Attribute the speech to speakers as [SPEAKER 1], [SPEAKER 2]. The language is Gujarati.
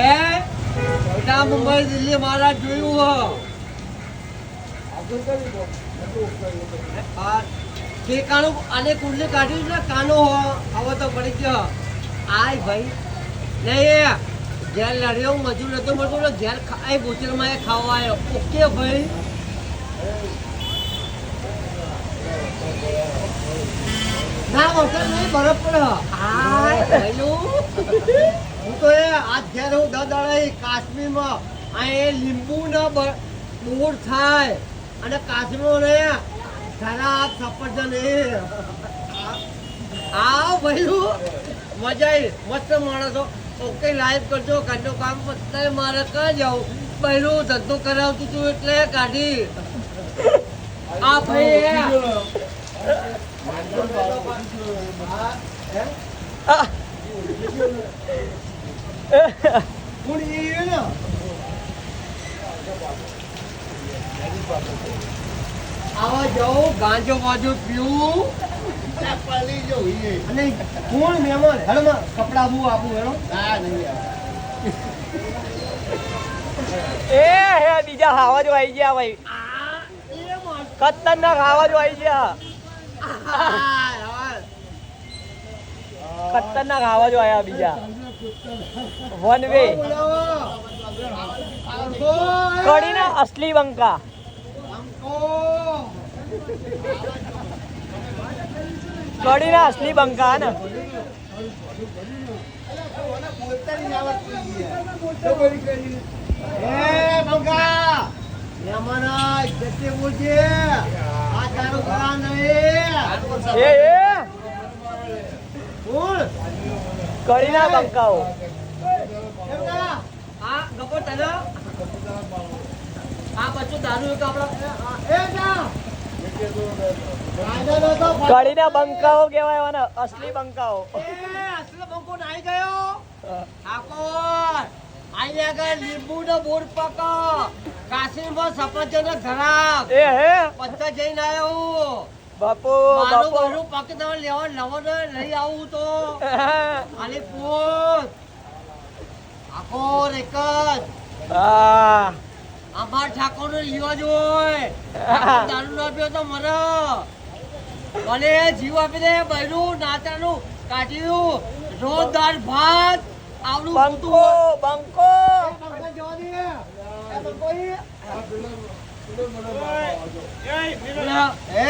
[SPEAKER 1] એ મોટા મુંબઈ દિલ્હી મારા જોયું હો. ઠેકાણું આને કુંડલી કાઢ્યું ને કાનો હો. હવે તો પડી ગયો. આય ભાઈ. નહીં ઘેર લડ્યો મજૂર નતો મળતો ને ઘેર ખાય બોચરમાં એ ખાવા આવ્યો ઓકે ભાઈ. ના હોટલ નહીં બરફ પડે. આય ભાઈલું હું તો એ આજ જયારે હું દાદા કાશ્મીરમાં. આ એ લીંબુ ના બોર થાય. અને કાશ્મીર ને ખરા સફરજન એ. આ ભાઈ મજા આવી મસ્ત માણસો. ઓકે લાઈવ કરજો. ઘરનું કામ મસ્ત મારે કઈ જાઉં પહેલું ધંધો કરાવતું તું એટલે કાઢી. આ ભાઈ
[SPEAKER 2] આ,
[SPEAKER 1] આવા જાઉં ગાંજો બાજુ પીવું. અને કોણ મહેમાન હેડમાં કપડા બહુ આપું હેડો.
[SPEAKER 2] એ હે બીજા ખાવા જો આવી ગયા ભાઈ. ખતરનાક ખાવા જો આવી ગયા. ખતરનાક આવાજો આવ્યા આયા બીજા. વન વે કડીના અસલી બંકા કડીના અસલી બંકા ને.
[SPEAKER 1] બંકા મહેમાન જતે બોલજે. આ તારું ઘરા નહીં.
[SPEAKER 2] એ એ
[SPEAKER 1] કોણ
[SPEAKER 2] કડીના બંકાઓ
[SPEAKER 1] આ ગપો તને આ બચ્ચું તારું એક આપણા
[SPEAKER 2] કડીના બંકાઓ કેવાય એવાના અસલી બંકાઓ.
[SPEAKER 1] અસલી બંકો નાઈ ગયો. ઠાકોર આઈ આગળ લીંબુ નો બોર પકો. કાશીમાં સફરજન ધરાવ.
[SPEAKER 2] એ હે?
[SPEAKER 1] પત્તા જઈને આવ્યો
[SPEAKER 2] બાપુ
[SPEAKER 1] મારું
[SPEAKER 2] બાપુ.
[SPEAKER 1] પક તમે લેવા નવો ને લઈ આવું તો. ખાલી પૂછ આખો એક જ
[SPEAKER 2] હા
[SPEAKER 1] અમાર ઠાકોર નો લીવા જોય દારૂ ના પીવો તો મરો. ભલે જીવ આપી દે બૈરું નાચાનું કાઢ્યું રોજ દાળ ભાત આવડું
[SPEAKER 2] બંકો બંકો.
[SPEAKER 1] જવા દે. બંકો એ,